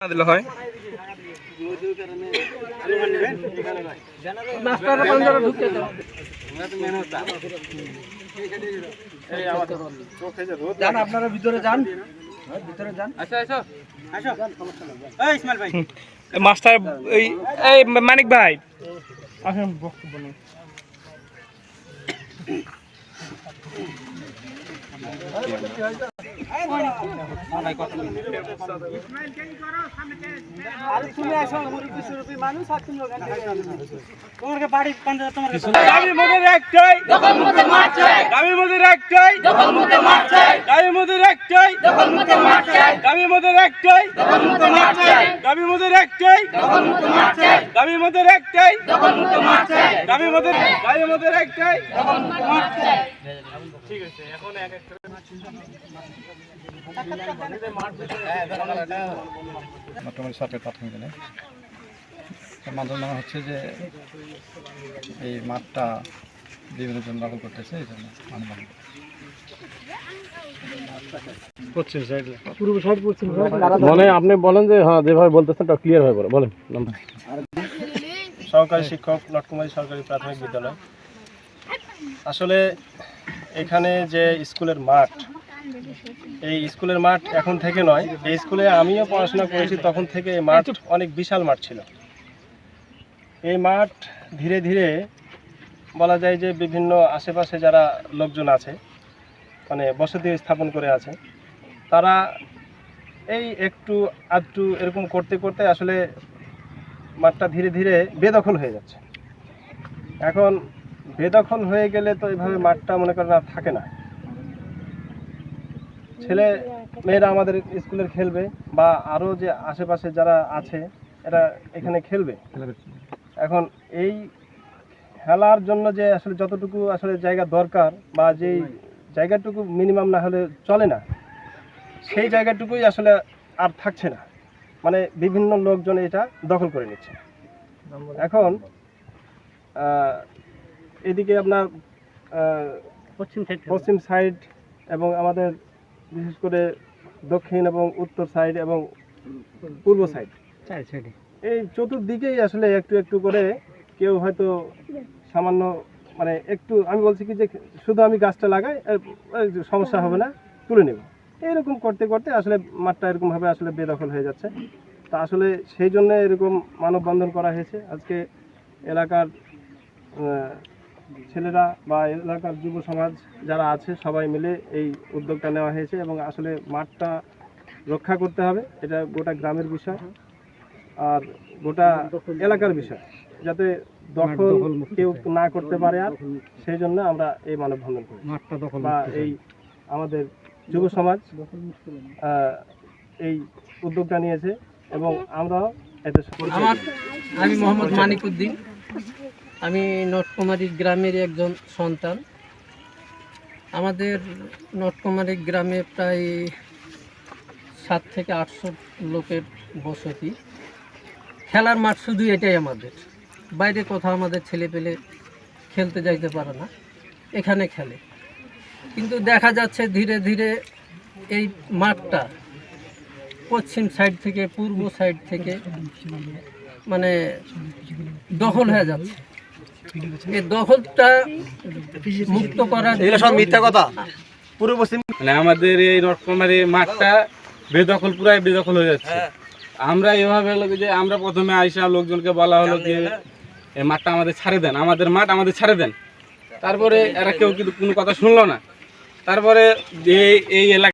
না দিলে হয়? মাস্টারের পাঞ্জারা ঢুকতে দাও যান আপনারা ভিতরে যান। মাস্টার এই এই মানিক ভাই। আসেন বক্তব্য নেই। দাবি মোদের একটাই দাবি মোদের একটাই দখল মোদের দাবি একটাই দখল মোদের দাবি মোদের একটাই। দাবি ঠিক আছে এখন এক সরকারি প্রাথমিক মাধ্যমে নেওয়া হচ্ছে যে এই মাঠটা বিভিন্ন জন দখল করতেছে এই জন্য মানবান মানে আপনি বলেন যে হ্যাঁ যেভাবে বলতেছেন তা ক্লিয়ার হয়ে পড়ে বলেন সহকারী শিক্ষক লটকুমারী সরকারি প্রাথমিক বিদ্যালয়। আসলে এখানে যে স্কুলের মাঠ এই স্কুলের মাঠ এখন থেকে নয়। এই স্কুলে আমিও পড়াশোনা করেছি তখন থেকে এই মাঠ অনেক বিশাল মাঠ ছিল। এই মাঠ ধীরে ধীরে বলা যায় যে বিভিন্ন আশেপাশে যারা লোকজন আছে মানে বসতি স্থাপন করে আছে তারা এই একটু আধটু এরকম করতে করতে আসলে মাঠটা ধীরে ধীরে বেদখল হয়ে যাচ্ছে। এখন বেদখল হয়ে গেলে তো এইভাবে মাঠটা মনে করেন আর থাকে না। ছেলে মেয়েরা আমাদের স্কুলের খেলবে বা আরও যে আশেপাশে যারা আছে এরা এখানে খেলবে। এখন এই খেলার জন্য যে আসলে যতটুকু আসলে জায়গা দরকার বা যেই জায়গাটুকু মিনিমাম না হলে চলে না সেই জায়গাটুকুই আসলে আর থাকছে না। মানে বিভিন্ন লোকজন এটা দখল করে নিচ্ছে। এখন এদিকে আপনার পশ্চিম সাইড পশ্চিম সাইড এবং আমাদের বিশেষ করে দক্ষিণ এবং উত্তর সাইড এবং পূর্ব সাইড এই চতুর্দিকেই আসলে একটু একটু করে কেউ হয়তো সামান্য মানে একটু আমি বলছি কি যে শুধু আমি গাছটা লাগাই সমস্যা হবে না তুলে নেব। এরকম করতে করতে আসলে মাঠটা এরকমভাবে আসলে বেদখল হয়ে যাচ্ছে। তা আসলে সেই জন্য এরকম মানববন্ধন করা হয়েছে। আজকে এলাকার ছেলেরা বা এলাকার যুব সমাজ যারা আছে সবাই মিলে এই উদ্যোগটা নেওয়া হয়েছে এবং আসলে মাঠটা রক্ষা করতে হবে। এটা গোটা গ্রামের বিষয় আর গোটা এলাকার বিষয়। যাতে দখল কেউ না করতে পারে আর সেই জন্য আমরা এই মানববন্ধন করি মাঠটা বা এই আমাদের যুব সমাজ এই উদ্যোগটা নিয়েছে এবং আমরাও এতে আমার আমি মোহাম্মদ মানিকউদ্দিন আমি নটকুমারী গ্রামের একজন সন্তান। আমাদের নটকুমারী গ্রামে প্রায় সাত থেকে আটশো লোকের বসতি। খেলার মাঠ শুধু এটাই আমাদের। বাইরে কোথাও আমাদের ছেলে পেলে খেলতে যাইতে পারে না। এখানে খেলে। কিন্তু দেখা যাচ্ছে ধীরে ধীরে এই মাঠটা পশ্চিম সাইড থেকে পূর্ব সাইড থেকে মানে দখল হয়ে যাচ্ছে। এই দখলটা মুক্ত করার মিথ্যা কথা? পূর্ব পশ্চিম মানে আমাদের এই রটকুমারি মাঠটা বেদখল পুরাই বেদখল হয়ে যাচ্ছে। আমরা এভাবে হলো যে আমরা প্রথমে আইসা লোকজনকে বলা হলো যে এই মাঠটা আমাদের ছাড়ে দেন আমাদের মাঠ আমাদের ছাড়ে দেন। তারপরে এরা কেউ কিন্তু কোনো কথা শুনলো না। তারপরে এই এলাকা